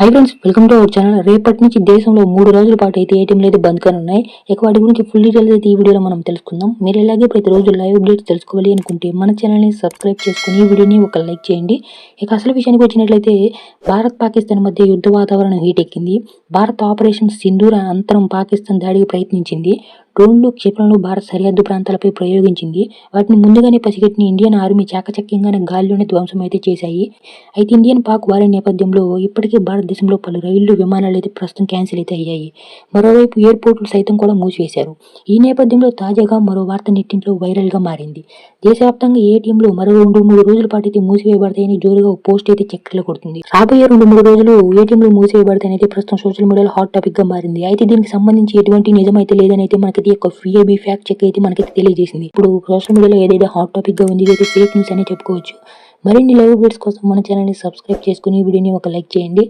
Hi friends welcome to our channel రేపటి నుంచి దేశంలో మూడు రోజుల పాటు అయితే ఏటీఎంలు అయితే బంద్ కానున్నాయి ఇక వాటి గురించి ఫుల్ డీటెయిల్స్ అయితే ఈ వీడియోలో మనం తెలుసుకుందాం. మీరు ఇలాగే ప్రతిరోజు లైవ్ అప్డేట్స్ తెలుసుకోవాలి అనుకుంటే మన ఛానల్ని సబ్స్క్రైబ్ చేసుకుని ఈ వీడియోని ఒక లైక్ చేయండి. ఇక అసలు విషయానికి వచ్చినట్లయితే భారత్ పాకిస్తాన్ మధ్య యుద్ధ వాతావరణం హీట్ ఎక్కింది. భారత్ ఆపరేషన్ సింధూర అంతరం పాకిస్తాన్ దాడికి ప్రయత్నించింది. డ్రోన్లు క్షిపణులు భారత్ సరిహద్దు ప్రాంతాలపై ప్రయోగించింది. వాటిని ముందుగానే పసిగట్టిన ఇండియన్ ఆర్మీ చాకచక్యంగానే గాల్లోనే ధ్వంసం అయితే చేశాయి. అయితే ఇండియన్ పాక్ వారి నేపథ్యంలో ఇప్పటికే భారతదేశంలో పలు రైళ్ళు విమానాలు అయితే ప్రస్తుతం క్యాన్సిల్ అయితే అయ్యాయి. మరోవైపు ఎయిర్పోర్టులు సైతం కూడా మూసివేశారు. ఈ నేపథ్యంలో తాజాగా మరో వార్త నెట్టింట్లో వైరల్గా మారింది. దేశవ్యాప్తంగా ఏటీఎంలు మరో రెండు మూడు రోజుల పాటు అయితే మూసివేయబడతాయని జోరుగా పోస్ట్ అయితే చక్కర్లు కొడుతుంది. రాబోయే రెండు మూడు రోజులు ఏటీఎంలు మూసివేయబడతాయని అయితే ప్రస్తుతం సోషల్ మీడియాలో హాట్ టాపిక్గా మారింది. అయితే దీనికి సంబంధించి ఎటువంటి నిజమైతే లేదని అయితే మనకైతే ఒక ఫిఏబి ఫ్యాక్ట్ చెక్ అయితే మనకైతే తెలియజేసింది. ఇప్పుడు సోషల్ మీడియాలో ఏదైతే హాట్ టాపిక్గా ఉంది ఇదైతే ఫేక్ న్యూస్ అని చెప్పుకోవచ్చు. మరిన్ని లైవ్ అప్డేట్స్ కోసం మన ఛానల్ని సబ్స్క్రైబ్ చేసుకుని వీడియోని ఒక లైక్ చేయండి.